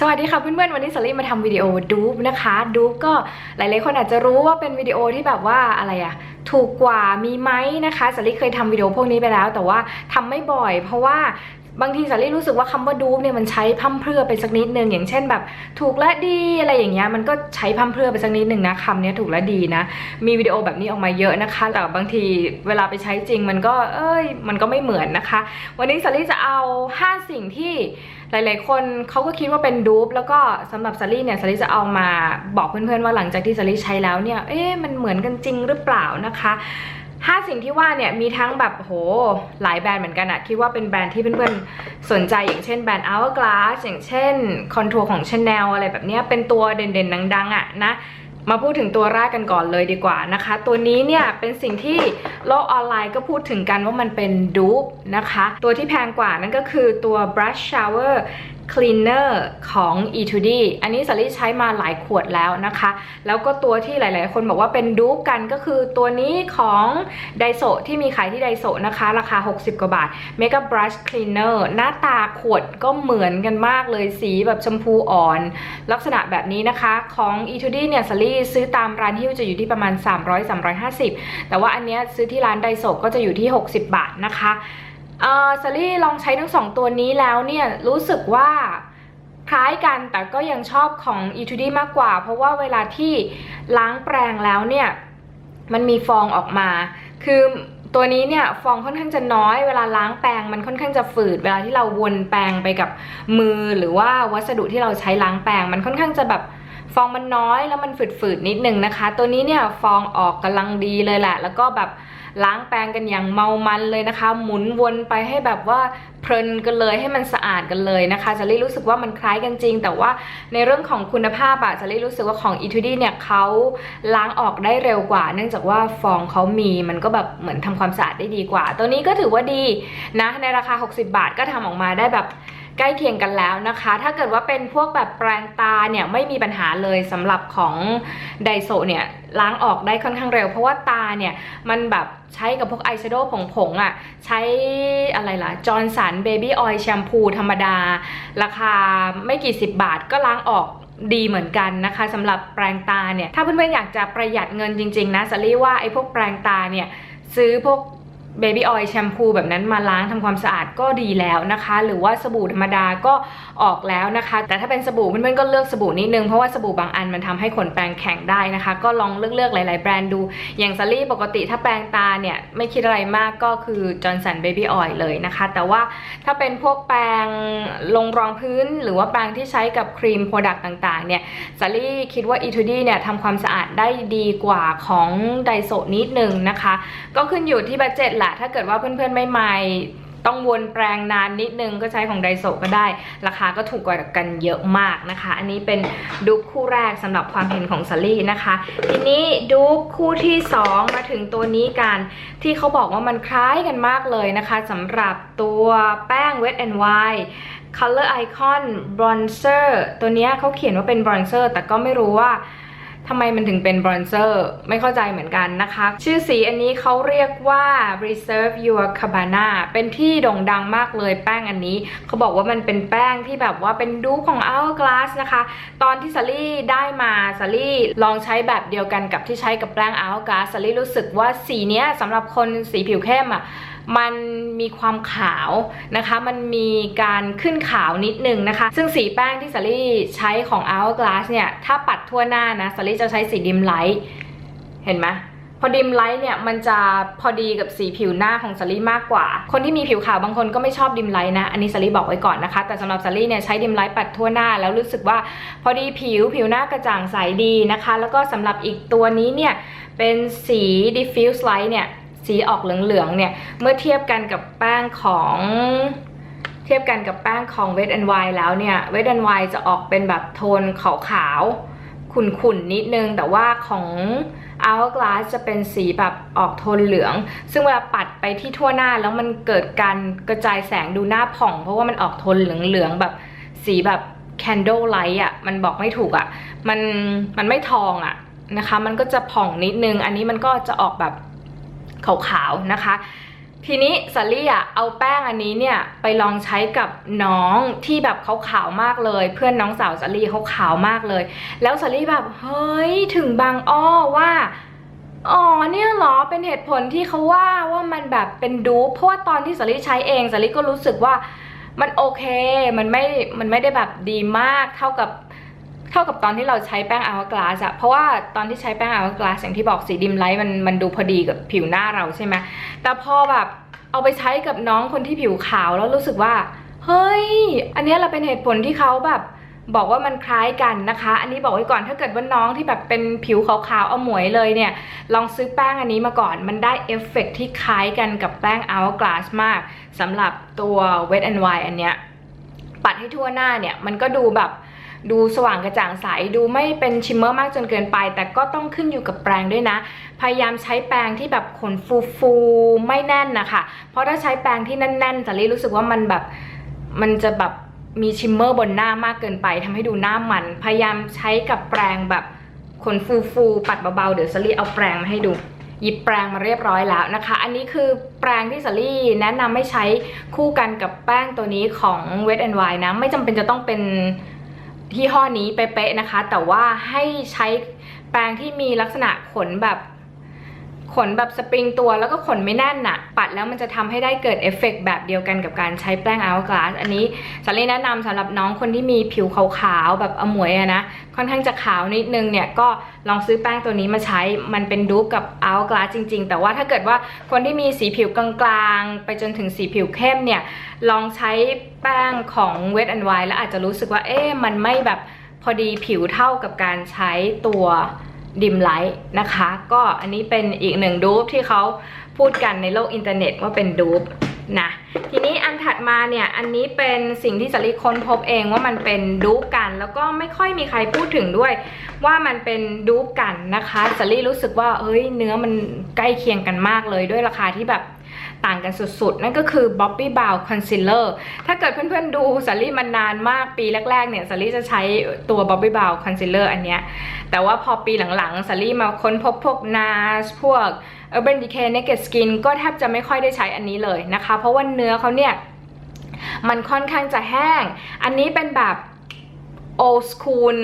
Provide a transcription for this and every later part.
สวัสดีค่ะเพื่อนๆวันนี้สลี่มาทำวิดีโอดูบนะคะดูบก็หลายๆคนอาจจะรู้ว่าเป็นวิดีโอที่แบบว่าอะไรอะถูกกว่ามีไหมนะคะสลี่เคยทำวิดีโอพวกนี้ไปแล้ว แต่ว่าทำไม่บ่อย เพราะว่าบางทีสลี่รู้สึกว่าคำว่าดูบเนี่ยมันใช้พร่ำเพรื่อไปสักนิดนึงอย่างเช่นแบบถูกและดีอะไรอย่างเงี้ยมันก็ใช้พร่ำเพรื่อไปสักนิดนึงนะคำเนี้ยถูกและดีนะ มีวิดีโอแบบนี้ออกมาเยอะนะคะ แต่บางทีเวลาไปใช้จริงมันก็เอ้ยมันก็ไม่เหมือนนะคะ วันนี้สลี่จะเอา 5 สิ่งที่ หลายๆ คนเขาก็คิดว่าเป็นดูปแล้วก็สำหรับสลี่เนี่ยสลี่จะเอามาบอกเพื่อนๆว่าหลังจากที่สลี่ใช้แล้วเนี่ยเอ๊ะมันเหมือนกันจริงหรือเปล่านะคะห้าสิ่งที่ว่าเนี่ยมีทั้งแบบโหหลายแบรนด์เหมือนกันอะคิดว่าเป็นแบรนด์ที่เพื่อนๆสนใจอย่างเช่นแบรนด์ Hourglass อย่างเช่น Contour ของ Chanel อะไรแบบเนี้ยเป็นตัวเด่นๆดังๆอะนะ มาพูดถึงตัวแรกกันก่อนเลยดีกว่านะคะ ตัวนี้เนี่ยเป็นสิ่งที่โลกออนไลน์ก็พูดถึงกันว่ามันเป็นดูปนะคะ ตัวที่แพงกว่านั่นก็คือตัว brush shower cleaner ของ E2D อันนี้สลี่ใช้มาหลายขวดแล้วนะคะ แล้วก็ตัวที่หลายๆ คนบอกว่าเป็นดูปกันก็คือตัวนี้ของไดโซที่มีขายที่ไดโซนะคะ ราคา 60 กว่าบาท Mega Brush Cleaner หน้าตาขวดก็เหมือนกันมากเลยสีแบบชมพูอ่อน ลักษณะแบบนี้นะคะของ E2D เนี่ยสลี่ซื้อตามร้านฮิ้วจะอยู่ที่ประมาณ 300-350 แต่ว่าอันเนี้ยซื้อที่ร้านไดโซก็จะอยู่ที่ 60 บาทนะคะ เอ่อสลี่ลองใช้ทั้งสองตัวนี้แล้วเนี่ย รู้สึกว่าคล้ายกันแต่ก็ยังชอบของ E2D มากกว่า เพราะว่าเวลาที่ล้างแปรงแล้วเนี่ย มันมีฟองออกมา คือตัวนี้เนี่ยฟองค่อนข้างจะน้อย เวลาล้างแปรงมันค่อนข้างจะฝืด เวลาที่เราวนแปรงไปกับมือหรือว่าวัสดุที่เราใช้ล้างแปรงมันค่อนข้างจะแบบฟองมันน้อยแล้วมันฝืดๆนิดนึงนะคะ ตัวนี้เนี่ยฟองออกกำลังดีเลยแหละ แล้วก็แบบ ล้างแปรงกันอย่างเมามันเลยนะคะ หมุนวนไปให้แบบว่าเพลินกันเลยให้มันสะอาดกันเลยนะคะจะลี่รู้สึกว่ามันคล้ายกันจริง แต่ว่าในเรื่องของคุณภาพอะจะลี่รู้สึกว่าของ e 2 d เนี่ยเขาล้างออกได้เร็วกว่า เนื่องจากว่าฟองเขามีมันก็แบบเหมือนทำความสะอาดได้ดีกว่า ตัวนี้ก็ถือว่าดีนะในราคา 60 บาทก็ทำออกมาได้แบบ ใกล้เคียงกันแล้วนะคะ ถ้าเกิดว่าเป็นพวกแบบแปรงตาเนี่ยไม่มีปัญหาเลยสำหรับของไดโซเนี่ยล้างออกได้ค่อนข้างเร็ว เพราะว่าตาเนี่ยมันแบบใช้กับพวกอายแชโดว์ผงๆอะ่ะใช้อะไรล่ะจอร์นสันเบบี้ออยล์แชมพูธรรมดา ราคาไม่กี่สิบบาทก็ล้างออกดีเหมือนกันนะคะสำหรับแปรงตาเนี่ยถ้าเพื่อนๆอยากจะประหยัดเงินจริงๆนะสลี่ว่าไอ้พวกแปรงตาเนี่ยซื้อพวก เบบี้ออยล์แชมพูแบบนั้นมาล้างทำความสะอาดก็ดีแล้วนะคะ หรือว่าสบู่ธรรมดาก็ออกแล้วนะคะ แต่ถ้าเป็นสบู่เพื่อนๆก็เลือกสบู่นิดนึง เพราะว่าสบู่บางอันมันทำให้ขนแปรงแข็งได้นะคะ ก็ลองเลือกๆหลาย ๆ แบรนด์ดูอย่างซารี่ปกติถ้าแปรงตาเนี่ยไม่คิดอะไรมากก็คือจอร์นสันเบบี้ออยล์เลยนะคะ แต่ว่าถ้าเป็นพวกแปรงลงรองพื้น หรือว่าแปรงที่ใช้กับครีมโปรดักต์ต่างๆเนี่ยซารี่คิดว่า E2D เนี่ยทำความสะอาดได้ดีกว่าของไดโซนิดนึงนะคะ ก็ขึ้นอยู่ที่บัจเจ็ตแหละถ้าเกิดว่าเพื่อนๆไม่ใหม่ต้องวนแปรงนานนิดนึงก็ใช้ของไดโซก็ได้ ราคาก็ถูกกว่ากันเยอะมากนะคะ อันนี้เป็นดูคู่แรกสำหรับความเห็นของซารี่นะคะ ทีนี้ดูคู่ที่ 2 มาถึงตัวนี้กันที่เขาบอกว่ามันคล้ายกันมากเลยนะคะสำหรับตัวแป้ง Wet n Wild Color Icon Bronzer ตัวนี้เขาเขียนว่าเป็น Bronzer แต่ก็ไม่รู้ว่า ทำไมมันถึงเป็นบรอนเซอร์ไม่เข้าใจเหมือนกันนะคะ ชื่อสีอันนี้เขาเรียกว่า Reserve Your Cabana เป็นที่โด่งดังมากเลยแป้งอันนี้เขาบอกว่ามันเป็นแป้งที่แบบว่าเป็นดูของ Hourglass นะคะ ตอนที่ซารี่ได้มาซารี่ลองใช้แบบเดียวกันกับที่ใช้กับแป้ง Hourglass ซารี่รู้สึกว่าสีเนี้ยสำหรับคนสีผิวเข้มอะ มันมีความขาวนะคะ มันมีการขึ้นขาวนิดนึงนะคะ ซึ่งสีแป้งที่สาลี่ใช้ของ Hourglass เนี่ย ถ้าปัดทั่วหน้านะสาลี่จะใช้สีดิมไลท์เห็นไหมพอดิมไลท์เนี่ยมันจะพอดีกับสีผิวหน้าของสลี่มากกว่า คนที่มีผิวขาวบางคนก็ไม่ชอบดิมไลท์นะ อันนี้สลี่บอกไว้ก่อนนะคะ แต่สำหรับสลี่เนี่ยใช้ดิมไลท์ปัดทั่วหน้าแล้วรู้สึกว่าพอดีผิวผิวหน้ากระจ่างใสดีนะคะ แล้วก็สำหรับอีกตัวนี้เนี่ยเป็นสี diffuse light เนี่ย สีออกเหลืองๆเนี่ย เมื่อเทียบกันกับแป้งของเทียบกันกับแป้งของ Wet n Wild แล้วเนี่ย Wet n Wild จะออกเป็นแบบโทนขาวๆขุ่นๆนิดนึง แต่ว่าของ Hourglass จะเป็นสีแบบออกโทนเหลือง ซึ่งเวลาปัดไปที่ทั่วหน้าแล้วมันเกิดการกระจายแสงดูหน้าผ่อง เพราะว่ามันออกโทนเหลืองๆแบบสีแบบ candle light อะมันบอกไม่ถูกอะมันมันไม่ทองอะนะคะ มันก็จะผ่องนิดนึง อันนี้มันก็จะออกแบบ ขาวๆนะคะ ทีนี้สาลี่อะเอาแป้งอันนี้เนี่ยไปลองใช้กับน้องที่แบบเขาขาวมากเลย เพื่อนน้องสาวสาลี่เขาขาวมากเลย แล้วสาลี่แบบเฮ้ยถึงบางอ้อว่าอ๋อเนี่ยเหรอเป็นเหตุผลที่เขาว่าว่ามันแบบเป็นดูเพราะว่าตอนที่สาลี่ใช้เองสาลี่ก็รู้สึกว่ามันโอเค มันไม่ มันไม่ได้แบบดีมากเท่ากับ ท่ากับตอนที่เราใช้แป้งอ u r ก l าสอะเพราะว่าตอนที่ใช้แป้งอ u r ก l าสอย่างที่บอกสีดิมไลท์มันมันดูพอดีกับผิวหน้าเราใช่ไหมแต่พอแบบเอาไปใช้กับน้องคนที่ผิวขาวแล้วรู้สึกว่า เฮ้ย อันเนี้ยเราเป็นเหตุผลที่เขาแบบบอกว่ามันคล้ายกันนะคะ อันนี้บอกไว้ก่อนถ้าเกิดว่าน้องที่แบบเป็นผิวขาวๆเอาหมวยเลยเนี่ย ลองซื้อแป้งอันนี้มาก่อน มันได้เอฟเฟกต์ที่คล้ายกันกับแป้ง Hourglass มากสำหรับตัว Wet n Wild อันเนี้ยปัดให้ทั่วหน้าเนี่ยมันก็ดูแบบ ดูสว่างกระจ่างใส ดูไม่เป็นชิมเมอร์มากจนเกินไป แต่ก็ต้องขึ้นอยู่กับแปรงด้วยนะ พยายามใช้แปรงที่แบบขนฟูๆไม่แน่นนะคะ เพราะถ้าใช้แปรงที่แน่นๆจะรีรู้สึกว่ามันแบบมันจะแบบมีชิมเมอร์บนหน้ามากเกินไปทำให้ดูหน้ามัน พยายามใช้กับแปรงแบบขนฟูๆปัดเบาๆเดี๋ยวสลี่เอาแปรงมาให้ดูหยิบแปรงมาเรียบร้อยแล้วนะคะ อันนี้คือแปรงที่สลี่แนะนำให้ใช้คู่กันกับแป้งตัวนี้ของ Wet n Wild นะ ไม่จำเป็นจะต้องเป็น ยี่ห้อนี้เป๊ะๆนะคะ แต่ว่าให้ใช้แปรงที่มีลักษณะขนแบบ ขนแบบสปริงตัวแล้วก็ขนไม่แน่นน่ะปัดแล้วมันจะทำให้ได้เกิดเอฟเฟกต์แบบเดียวกันกับการใช้แป้ง Hourglass อันนี้สาลีแนะนำสำหรับน้องคนที่มีผิวขาวๆแบบอมวยอะนะค่อนข้างจะขาวนิดนึงเนี่ยก็ลองซื้อแป้งตัวนี้มาใช้มันเป็นดูปกับ Hourglass จริง ๆ แต่ว่าถ้าเกิดว่าคนที่มีสีผิวกลางๆ ไปจนถึงสีผิวเข้มเนี่ยลองใช้แป้งของ Wet n Wild แล้วอาจจะรู้สึกว่าเอ๊ะมันไม่แบบพอดีผิวเท่ากับการใช้ตัว ดิมไลท์นะคะ ก็อันนี้เป็นอีกหนึ่งดูปที่เขาพูดกันในโลกอินเทอร์เน็ตว่าเป็นดูปนะทีนี้อันถัดมาเนี่ยอันนี้เป็นสิ่งที่สลิค้นพบเองว่ามันเป็นดูปกัน แล้วก็ไม่ค่อยมีใครพูดถึงด้วย ว่ามันเป็นดูปกันนะคะสลีรู้สึกว่าเอ้ยเนื้อมันใกล้เคียงกันมากเลยด้วยราคาที่แบบ ต่างกันสุดๆ นั่นก็คือ Bobbi Brown Concealer ถ้าเกิดเพื่อนๆดูสลี่มันนานมากปีแรกๆเนี่ยสลี่จะใช้ตัว Bobbi Brown Concealer อันเนี้ยแต่ว่าพอปีหลังๆสลี่มาค้นพบพวก NARS พวก Urban Decay Naked Skin ก็แทบจะไม่ค่อยได้ใช้อันนี้เลยนะคะ เพราะว่าเนื้อเขาเนี่ยมันค่อนข้างจะแห้ง อันนี้เป็นแบบ old school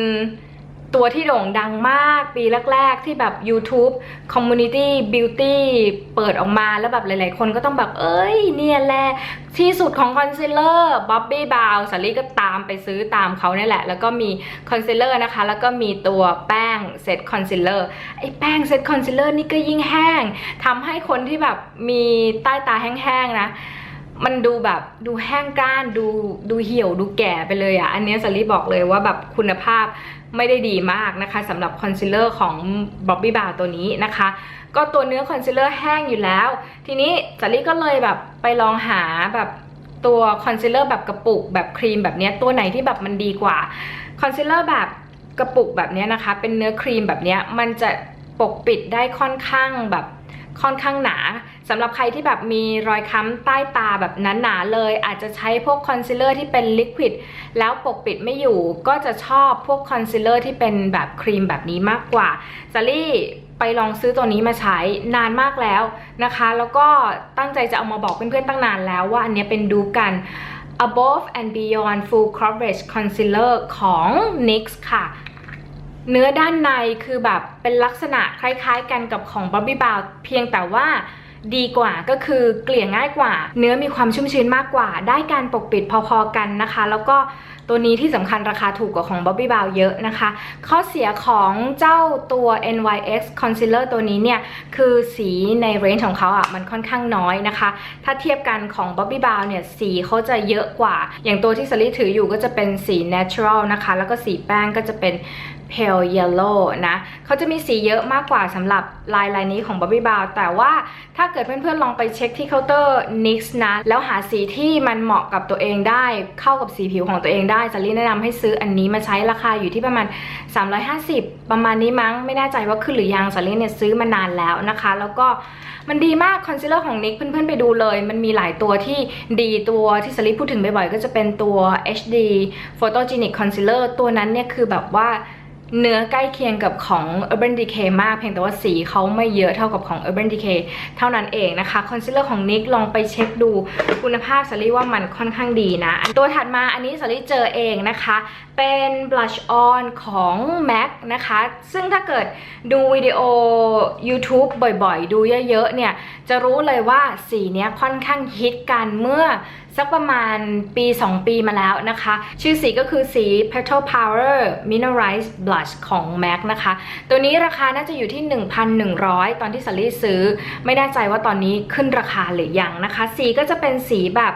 ตัวที่โด่งดังมากปีแรก ๆ ที่แบบ YouTube Community Beauty เปิดออกมาแล้วแบบหลาย ๆ คนก็ต้องแบบ เอ้ย เนี่ยแหละที่สุดของคอนซีลเลอร์บ๊อบบี้บาวสาลี่ก็ตามไปซื้อตามเขาเนี่ยแหละ แล้วก็มีคอนซีลเลอร์นะคะ แล้วก็มีตัวแป้งเซตคอนซีลเลอร์ไอ้แป้งเซตคอนซีลเลอร์นี่ก็ยิ่งแห้งทำให้คนที่แบบมีใต้ตาแห้ง ๆ นะ มันดูแบบดูแห้งกร้านดูดูเหี่ยวดูแก่ไปเลยอะ่ะ อันนี้สลีบอกเลยว่าแบบคุณภาพไม่ได้ดีมากนะคะสำหรับคอนซีลเลอร์ของ Bobbi b r o w n ตัวนี้นะคะ ก็ตัวเนื้อคอนซีลเลอร์แห้งอยู่แล้ว ทีนี้สลีก็เลยแบบไปลองหาแบบตัวคอนซีลเลอร์แบบกระปุกแบบครีมแบบนี้ตัวไหนที่แบบมันดีกว่าคอนซีลเลอร์แบบกระปุกแบบนี้นะคะ เป็นเนื้อครีมแบบนี้มันจะปกปิดได้ค่อนข้างแบบ ค่อนข้างหนาสำหรับใครที่แบบมีรอยค้ำใต้ตาแบบหนาๆเลย อาจจะใช้พวกคอนซีลเลอร์ที่เป็นลิควิดแล้วปกปิดไม่อยู่ ก็จะชอบพวกคอนซีลเลอร์ที่เป็นแบบครีมแบบนี้มากกว่าซารี่ไปลองซื้อตัวนี้มาใช้นานมากแล้วนะคะ แล้วก็ตั้งใจจะเอามาบอกเพื่อนๆตั้งนานแล้วว่าอันนี้เป็นดูกัน above and beyond full coverage concealer ของ NYX ค่ะ เนื้อด้านในคือแบบเป็นลักษณะคล้ายๆ กันกับของ Bobbi b r o w n เพียงแต่ว่าดีกว่าก็คือเกลี่ยง่ายกว่า เนื้อมีความชุ่มชื้นมากกว่า ได้การปกปิดพอๆกันนะคะ แล้วก็ตัวนี้ที่สำคัญราคาถูกกว่าของ Bobbi b o w เยอะนะคะ ข้อเสียของเจ้าตัว NYX Concealer ตัวนี้เนี่ย คือสีในเรนจ์ของเขาอะมันค่อนข้างน้อยนะคะ ถ้าเทียบกันของ Bobbi b o w เนี่ยสีเขาจะเยอะกว่า อย่างตัวที่สลิถืออยู่ก็จะเป็นสี natural นะคะ แล้วก็สีแป้งก็จะเป็น pale yellow นะเขาจะมีสีเยอะมากกว่าสำหรับลายลายนี้ของ Bobbi b r o w n แต่ว่าถ้าเกิดเพื่อนๆลองไปเช็คที่เคาน์เตอร์ NYX นะ แล้วหาสีที่มันเหมาะกับตัวเองได้ เข้ากับสีผิวของตัวเองได้จะรีแนะนำให้ซื้ออันนี้มาใช้ราคาอยู่ที่ประมาณ 350 ประมาณนี้มั้ง ไม่แน่ใจว่าขึ้นหรือยังสาลีเนี่ยซื้อมานานแล้วนะคะ แล้วก็มันดีมากคอนซีลเลอร์ของนิกเพื่อนๆไปดูเลย มันมีหลายตัวที่ดีตัวที่สลิปพูดถึงบ่อยๆก็จะเป็นตัว HD Photogenic Concealer ตัวนั้นเนี่ยคือแบบว่า เนื้อใกล้เคียงกับของ Urban Decay มากเพียงแต่ว่าสีเขาไม่เยอะเท่ากับของ Urban Decay เท่านั้นเองนะคะคอนซีลเลอร์ของ NYX ลองไปเช็คดูคุณภาพสลี่ว่ามันค่อนข้างดีนะ ตัวถัดมาอันนี้สลี่เจอเองนะคะ เป็น blush on ของ MAC นะคะ ซึ่งถ้าเกิดดูวิดีโอ YouTube บ่อยๆ ดูเยอะๆเนี่ยจะรู้เลยว่าสีเนี้ยค่อนข้างฮิตกันเมื่อ สักประมาณปี 2 ปีมาแล้วนะคะ ชื่อสีก็คือสี Petal Power Mineralized Blush ของ MAC นะคะ ตัวนี้ราคาน่าจะอยู่ที่ 1,100 ตอนที่สลี่ซื้อ ไม่แน่ใจว่าตอนนี้ขึ้นราคาหรือยังนะคะ สีก็จะเป็นสีแบบ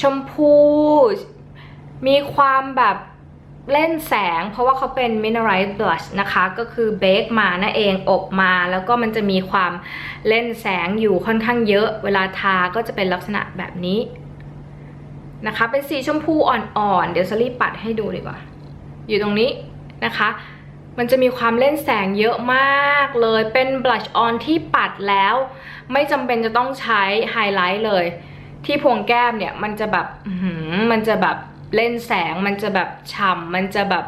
ชมพู มีความแบบเล่นแสงเพราะว่าเขาเป็น mineralized blush นะคะ ก็คือเบคมานั่นเองอบมาแล้วก็มันจะมีความเล่นแสงอยู่ค่อนข้างเยอะ เวลาทาก็จะเป็นลักษณะแบบนี้ นะคะ เป็นสีชมพูอ่อนๆ เดี๋ยวสลีปัดให้ดูดีกว่า อยู่ตรงนี้นะคะ มันจะมีความเล่นแสงเยอะมากเลย เป็น blush on ที่ปัดแล้ว ไม่จำเป็นจะต้องใช้ไฮไลท์เลย ที่พวงแก้มเนี่ยมันจะแบบมันจะแบบเล่นแสง มันจะแบบฉ่ำมันจะแบบ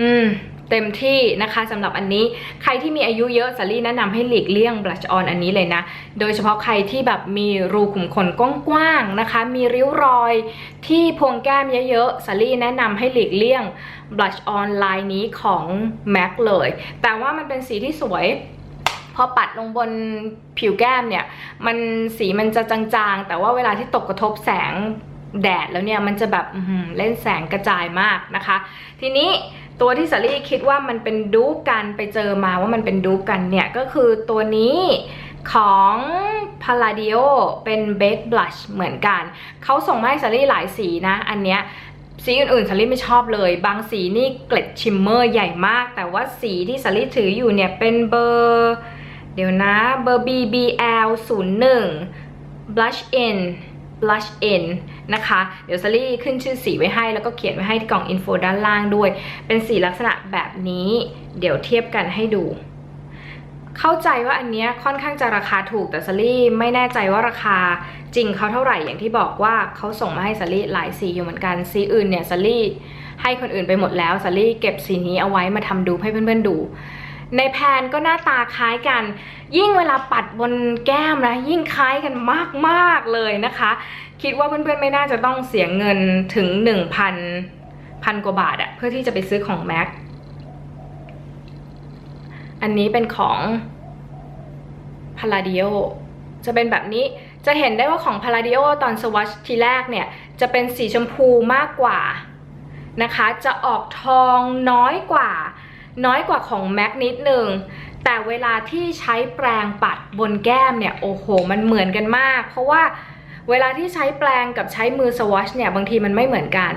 อืม เต็มที่นะคะสำหรับอันนี้ใครที่มีอายุเยอะสาลี่แนะนำให้หลีกเลี่ยง blush on อันนี้เลยนะ โดยเฉพาะใครที่แบบมีรูขุมขนกว้างๆนะคะ มีริ้วรอยที่พวงแก้มเยอะๆสาลี่แนะนำให้หลีกเลี่ยง blush on ลายนี้ของ MAC เลย แต่ว่ามันเป็นสีที่สวยพอปัดลงบนผิวแก้มเนี่ย มันสีมันจะจางๆ แต่ว่าเวลาที่ตกกระทบแสงแดดแล้วเนี่ย มันจะแบบเล่นแสงกระจายมากนะคะ ทีนี้ ตัวที่สาลี่คิดว่ามันเป็นดูปกันไปเจอมาว่ามันเป็นดูปกันเนี่ย ก็คือตัวนี้ของ Palladio เป็น Baked Blush เหมือนกัน เขาส่งมาให้สาลี่หลายสีนะ อันเนี้ยสีอื่นๆสาลี่ไม่ชอบเลย บางสีนี่เกล็ดชิมเมอร์ใหญ่มาก แต่ว่าสีที่สาลี่ถืออยู่เนี่ยเป็นเบอร์เดี๋ยวนะเบอร์ BBL 01 blush in blush in นะคะ เดี๋ยวซารี่ขึ้นชื่อสีไว้ให้ แล้วก็เขียนไว้ให้ที่กล่องอินโฟด้านล่างด้วย เป็นสีลักษณะแบบนี้ เดี๋ยวเทียบกันให้ดู เข้าใจว่าอันเนี้ยค่อนข้างจะราคาถูกแต่ซารี่ไม่แน่ใจว่าราคาจริงเขาเท่าไหร่อย่างที่บอกว่าเขาส่งมาให้ซารี่หลายสีอยู่เหมือนกันสีอื่นเนี่ยซารี่ให้คนอื่นไปหมดแล้วซารี่เก็บสีนี้เอาไว้มาทำดูให้เพื่อนๆดู ในแพนก็หน้าตาคล้ายกัน ยิ่งเวลาปัดบนแก้มนะยิ่งคล้ายกันมากๆเลยนะคะ คิดว่าเพื่อนๆไม่น่าจะต้องเสียเงินถึง 1,000พันกว่าบาทอะเพื่อที่จะไปซื้อของแม็กอันนี้เป็นของ Palladio จะเป็นแบบนี้จะเห็นได้ว่าของ Palladio ตอนสวัชทีแรกเนี่ย จะเป็นสีชมพูมากกว่านะคะ จะออกทองน้อยกว่า น้อยกว่าของแม็กนิดนึงแต่เวลาที่ใช้แปรงปัดบนแก้มเนี่ยโอ้โห มันเหมือนกันมาก เพราะว่าเวลาที่ใช้แปรงกับใช้มือสวอชเนี่ยบางทีมันไม่เหมือนกัน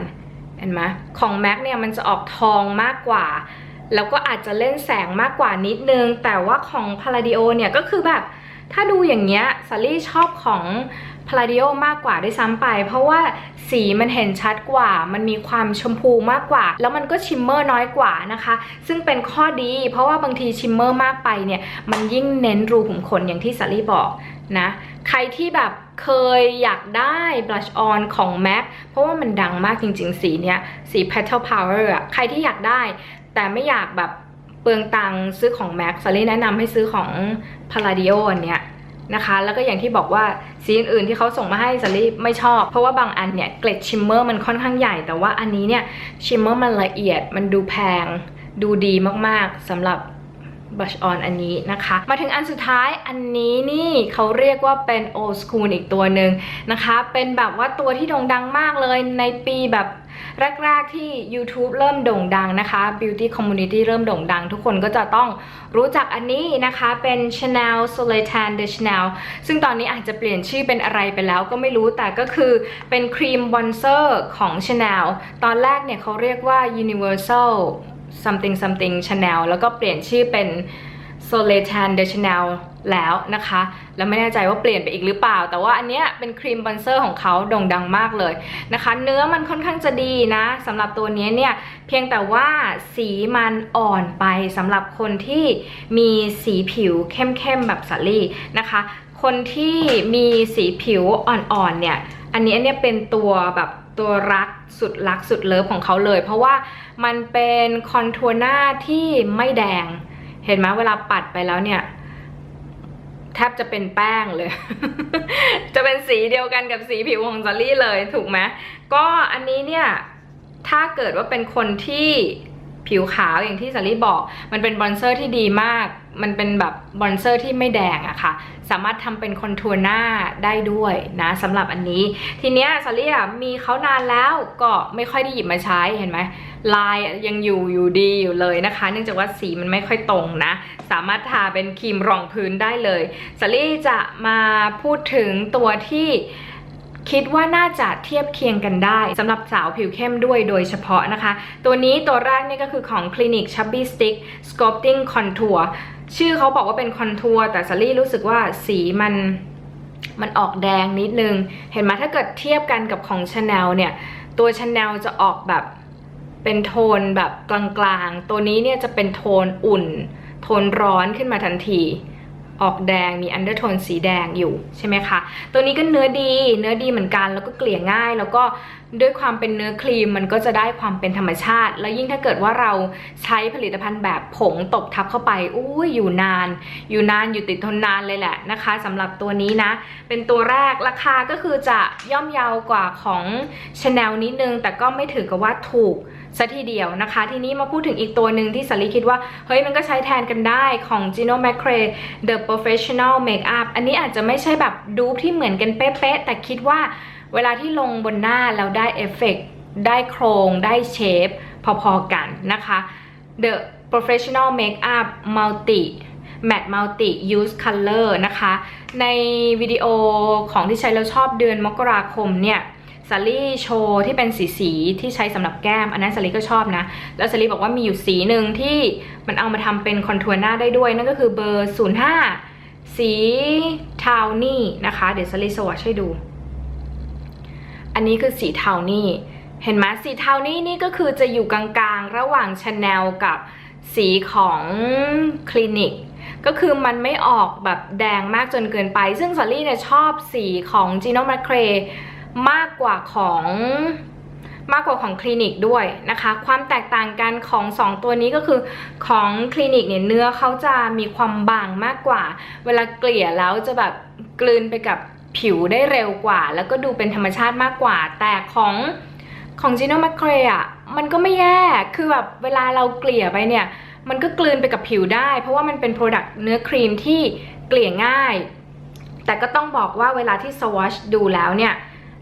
เห็นไหมของแม็กเนี่ยมันจะออกทองมากกว่า แล้วก็อาจจะเล่นแสงมากกว่านิดนึง แต่ว่าของพาราดิโอเนี่ยก็คือแบบ ถ้าดูอย่างเงี้ยสาลี่ชอบของ Palladio มากกว่าด้วยซ้ำไป เพราะว่าสีมันเห็นชัดกว่า มันมีความชมพูมากกว่า แล้วมันก็ชิมเมอร์น้อยกว่านะคะ ซึ่งเป็นข้อดี เพราะว่าบางทีชิมเมอร์มากไปเนี่ย มันยิ่งเน้นรูขุมขนอย่างที่สาลี่บอกนะ ใครที่แบบเคยอยากได้ blush on ของ MAC เพราะว่ามันดังมากจริงๆ สีเนี้ย สี Petal Power อะใครที่อยากได้ แต่ไม่อยากแบบ เปลืองตังซื้อของ MAC สาลี่แนะนำให้ซื้อของพาราดิโออันเนี้ยนะคะ แล้วก็อย่างที่บอกว่าสีอื่นๆที่เขาส่งมาให้สลีไม่ชอบ เพราะว่าบางอันเนี่ยเกล็ดชิมเมอร์มันค่อนข้างใหญ่ แต่ว่าอันนี้เนี่ยชิมเมอร์มันละเอียดมันดูแพง ดูดีมากๆสำหรับ บัชออนอันนี้นะคะ มาถึงอันสุดท้ายอันนี้นี่เขาเรียกว่าเป็น old school อีกตัวหนึ่งนะคะ เป็นแบบว่าตัวที่โด่งดังมากเลยในปีแบบแรกๆที่ YouTube เริ่มโด่งดังนะคะ Beauty Community เริ่มโด่งดัง ทุกคนก็จะต้องรู้จักอันนี้นะคะเป็น Chanel Soletan de Chanel ซึ่งตอนนี้อาจจะเปลี่ยนชื่อเป็นอะไรไปแล้วก็ไม่รู้แต่ก็คือเป็นครีมบอนเซอร์ของ Chanel ตอนแรกเนี่ยเขาเรียกว่า Universal something something Chanel แล้วก็เปลี่ยนชื่อเป็น Soletan de Chanel แล้วนะคะ แล้วไม่แน่ใจว่าเปลี่ยนไปอีกหรือเปล่า แต่ว่าอันเนี้ยเป็นครีมบอนเซอร์ของเขาโด่งดังมากเลยนะคะ เนื้อมันค่อนข้างจะดีนะสำหรับตัวนี้เนี่ยเพียงแต่ว่าสีมันอ่อนไปสำหรับคนที่มีสีผิวเข้มๆแบบสาลี่นะคะ คนที่มีสีผิวอ่อนๆเนี่ยอันนี้อันเนี้ยเป็นตัวแบบ ตัวรักสุดรักสุดเลิฟของเขาเลย เพราะว่ามันเป็นคอนทัวร์หน้าที่ไม่แดง เห็นไหมเวลาปัดไปแล้วเนี่ยแทบจะเป็นแป้งเลย จะเป็นสีเดียวกันกับสีผิวของซารี่เลยถูกไหมก็อันนี้เนี่ย ถ้าเกิดว่าเป็นคนที่ ผิวขาวอย่างที่สาลี่บอก มันเป็นบอนเซอร์ที่ดีมาก มันเป็นแบบบอนเซอร์ที่ไม่แดงอะค่ะ สามารถทำเป็นคอนทัวร์หน้าได้ด้วยนะสำหรับอันนี้ ทีเนี้ยสาลี่อะมีเขานานแล้วก็ไม่ค่อยได้หยิบมาใช้เห็นไหมลายยังอยู่อยู่ดีอยู่เลยนะคะ เนื่องจากว่าสีมันไม่ค่อยตรงนะ สามารถทาเป็นครีมรองพื้นได้เลยสาลี่จะมาพูดถึงตัวที่ คิดว่าน่าจะเทียบเคียงกันได้สำหรับสาวผิวเข้มด้วยโดยเฉพาะนะคะ ตัวนี้ตัวแรกนี่ก็คือของ Clinique Chubby Stick Sculpting Contour ชื่อเขาบอกว่าเป็นคอนทัวร์แต่ซารี่รู้สึกว่าสีมันมันออกแดงนิดนึง เห็นไหมถ้าเกิดเทียบกันกับของ Chanel เนี่ย ตัว Chanel จะออกแบบเป็นโทนแบบกลางๆ ตัวนี้เนี่ยจะเป็นโทนอุ่น โทนร้อนขึ้นมาทันที ออกแดงมีอันเดอร์โทนสีแดงอยู่ใช่ไหมคะ ตัวนี้ก็เนื้อดีเนื้อดีเหมือนกันแล้วก็เกลี่ยง่าย แล้วก็ด้วยความเป็นเนื้อครีมมันก็จะได้ความเป็นธรรมชาติ แล้วยิ่งถ้าเกิดว่าเราใช้ผลิตภัณฑ์แบบผงตบทับเข้าไปอุ้ยอยู่นาน อยู่นานอยู่ติดทนนานเลยแหละนะคะสำหรับตัวนี้นะ เป็นตัวแรกราคาก็คือจะย่อมเยาวกว่าของ Chanel นิดนึง แต่ก็ไม่ถือกับว่าถูก ซะทีเดียวนะคะ ทีนี้มาพูดถึงอีกตัวหนึ่งที่สลีคิดว่า เฮ้ยมันก็ใช้แทนกันได้ของ Gino Macrae The Professional Makeup อันนี้อาจจะไม่ใช่แบบดูปที่เหมือนกันเป๊ะๆแต่คิดว่าเวลาที่ลงบนหน้าแล้วได้เอฟเฟกต์ได้โครงได้เชฟพอๆกันนะคะ The Professional Makeup Multi Matte Multi Use Color นะคะ ในวิดีโอของที่ใช้แล้วชอบเดือนมกราคมเนี่ย ซารี่โชว์ที่เป็นสีสีที่ใช้สำหรับแก้ม อันนั้นซารี่ก็ชอบนะ แล้วซารี่บอกว่ามีอยู่สีหนึ่งที่มันเอามาทำเป็นคอนทัวร์หน้าได้ด้วย นั่นก็คือเบอร์ 05 สีทาวนี่นะคะ เดี๋ยวซารี่สวอชให้ดู อันนี้คือสีเทานี่ เห็นไหมสีเทานี่นี่ก็คือจะอยู่กลางๆ ระหว่างชาแนลกับสีของคลินิกก็คือมันไม่ออกแบบแดงมากจนเกินไป ซึ่งซารี่เนี่ยชอบสีของ Gino Macrae มา มากกว่าของมากกว่าของคลินิกด้วยนะคะ ความแตกต่างกันของ 2 ตัวนี้ก็คือของคลินิกเนี่ยเนื้อเขาจะมีความบางมากกว่า เวลาเกลี่ยแล้วจะแบบกลืนไปกับผิวได้เร็วกว่า แล้วก็ดูเป็นธรรมชาติมากกว่า แต่ของของ Gino Macrae อะมันก็ไม่แย่คือแบบเวลาเราเกลี่ยไปเนี่ย มันก็กลืนไปกับผิวได้ เพราะว่ามันเป็นโปรดักต์เนื้อครีมที่เกลี่ยง่าย แต่ก็ต้องบอกว่าเวลาที่สวอชดูแล้วเนี่ย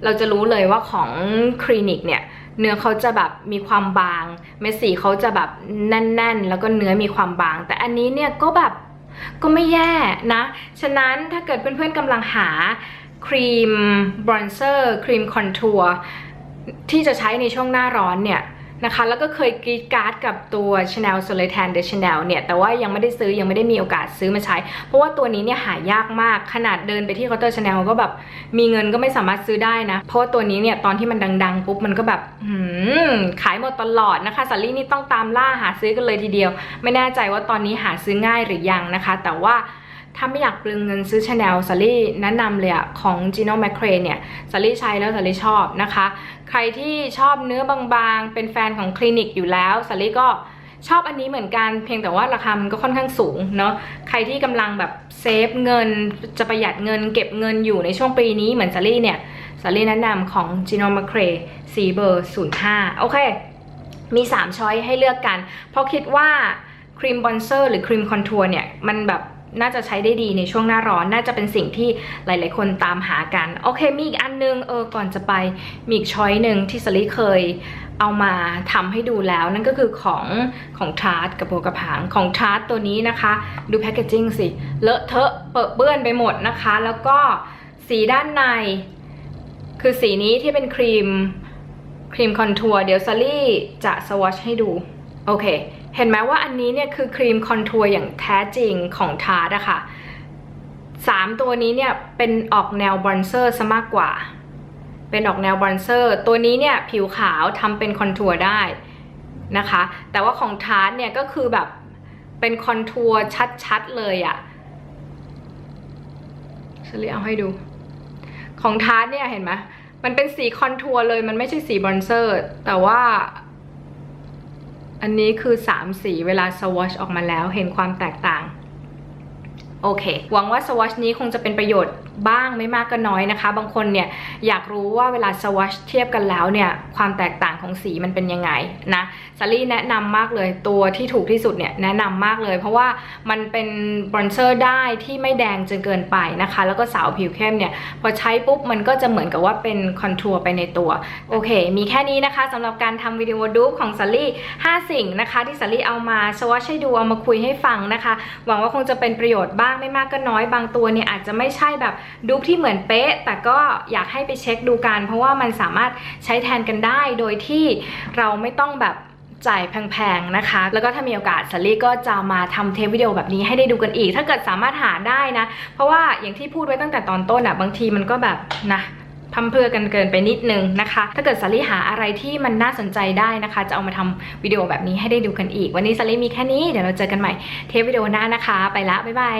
เราจะรู้เลยว่าของคลินิกเนี่ยเนื้อเขาจะแบบมีความบาง เม็ดสีเขาจะแบบแน่น ๆ แล้วก็เนื้อมีความบาง แต่อันนี้เนี่ยก็แบบก็ไม่แย่นะ ฉะนั้นถ้าเกิดเพื่อนๆกำลังหาครีมบรอนเซอร์ ครีมคอนทัวร์ที่จะใช้ในช่วงหน้าร้อนเนี่ย นะคะ แล้วก็เคยกรีดการ์ดกับตัว Chanel s o l e t a n de Chanel เนี่ย แต่ว่ายังไม่ได้ซื้อยังไม่ได้มีโอกาสซื้อมาใช้ เพราะว่าตัวนี้เนี่ยหายากมากขนาดเดินไปที่เคาน์เตอร์ Chanel ก็แบบมีเงินก็ไม่สามารถซื้อได้นะ เพราะว่าตัวนี้เนี่ยตอนที่มันดังๆปุ๊บมันก็แบบหืมขายหมดตลอดนะคะสาลี่นี่ต้องตามล่าหาซื้อกันเลยทีเดียว ไม่แน่ใจว่าตอนนี้หาซื้อง่ายหรือยังนะคะ แต่ว่า ถ้าไม่อยากเปลืองเงินซื้อชาแนลซารี่แนะนำเลยอะของ Gino Macrae เนี่ยซารี่ใช้แล้วซารี่ชอบนะคะ ใครที่ชอบเนื้อบางๆ เป็นแฟนของคลินิกอยู่แล้วซารี่ก็ชอบอันนี้เหมือนกันเพียงแต่ว่าราคามันก็ค่อนข้างสูงเนาะใครที่กำลังแบบเซฟเงินจะประหยัดเงิน เก็บเงินอยู่ในช่วงปีนี้เหมือนซารี่เนี่ยซารี่แนะนำของ Gino Macrae สีเบอร์ 05 โอเค มี 3 ช้อยให้เลือกกัน เพราะคิดว่าครีมบอนเซอร์หรือครีมคอนทัวร์เนี่ย มันแบบ น่าจะใช้ได้ดีในช่วงหน้าร้อน น่าจะเป็นสิ่งที่หลาย ๆ คนตามหากัน โอเค มีอีกอันนึง เออ ก่อนจะไป มีอีกช้อยหนึ่งที่สลิเคยเอามาทำให้ดูแล้ว นั่นก็คือของของทาร์ตกับโบกระผางของทาร์ตตัวนี้นะคะ ดูแพคเกจิ้งสิ เลอะเทอะเปอะเปื้อนไปหมดนะคะ แล้วก็สีด้านใน คือสีนี้ที่เป็นครีมครีมคอนทัวร์ เดี๋ยวซารี่จะสวอชให้ดู โอเค เห็นไหมว่าอันนี้เนี่ยคือครีมคอนทัวร์อย่างแท้จริงของทาร์ตอะค่ะสามตัวนี้เนี่ยเป็นออกแนวบรอนเซอร์ซะมากกว่า เป็นออกแนวบรอนเซอร์ ตัวนี้เนี่ยผิวขาวทำเป็นคอนทัวร์ได้นะคะ แต่ว่าของทาร์ตเนี่ยก็คือแบบเป็นคอนทัวร์ชัดๆเลยอะซารี่เอาให้ดู ของทาร์ตเนี่ยเห็นไหมมันเป็นสีคอนทัวร์เลยมันไม่ใช่สีบรอนเซอร์ แต่ว่า อันนี้คือ 3 สีเวลาสวอชออกมาแล้วเห็นความแตกต่าง โอเค หวังว่าสวอชนี้คงจะเป็นประโยชน์บ้างไม่มากก็น้อยนะคะ บางคนเนี่ยอยากรู้ว่าเวลาสวอชเทียบกันแล้วเนี่ยความแตกต่างของสีมันเป็นยังไงนะซารี่แนะนำมากเลยตัวที่ถูกที่สุดเนี่ยแนะนำมากเลย เพราะว่ามันเป็นบรอนเซอร์ได้ที่ไม่แดงจนเกินไปนะคะ แล้วก็สาวผิวเข้มเนี่ยพอใช้ปุ๊บมันก็จะเหมือนกับว่าเป็นคอนทัวร์ไปในตัวโอเค มีแค่นี้นะคะสำหรับการทำวิดีโอดูปของซารี่5สิ่งนะคะที่ซารี่เอามาสวอชให้ดูเอามาคุยให้ฟังนะคะ หวังว่าคงจะเป็นประโยชน์บ้างไม่มากก็น้อยบางตัวเนี่ยอาจจะไม่ใช่แบบดูปที่เหมือนเป๊ะ แต่ก็อยากให้ไปเช็คดูกัน เพราะว่ามันสามารถใช้แทนกันได้โดยที่เราไม่ต้องแบบจ่ายแพงๆนะคะ แล้วก็ถ้ามีโอกาสสลี่ก็จะมาทำเทปวิดีโอแบบนี้ให้ได้ดูกันอีก ถ้าเกิดสามารถหาได้นะ เพราะว่าอย่างที่พูดไว้ตั้งแต่ตอนต้นอะบางทีมันก็แบบนะ พัมเพื่อกันเกินไปนิดนึงนะคะ ถ้าเกิดสลี่หาอะไรที่มันน่าสนใจได้นะคะ จะเอามาทำวิดีโอแบบนี้ให้ได้ดูกันอีก วันนี้สลี่มีแค่นี้ เดี๋ยวเราเจอกันใหม่เทปวิดีโอหน้านะคะ ไปละ บ๊ายบาย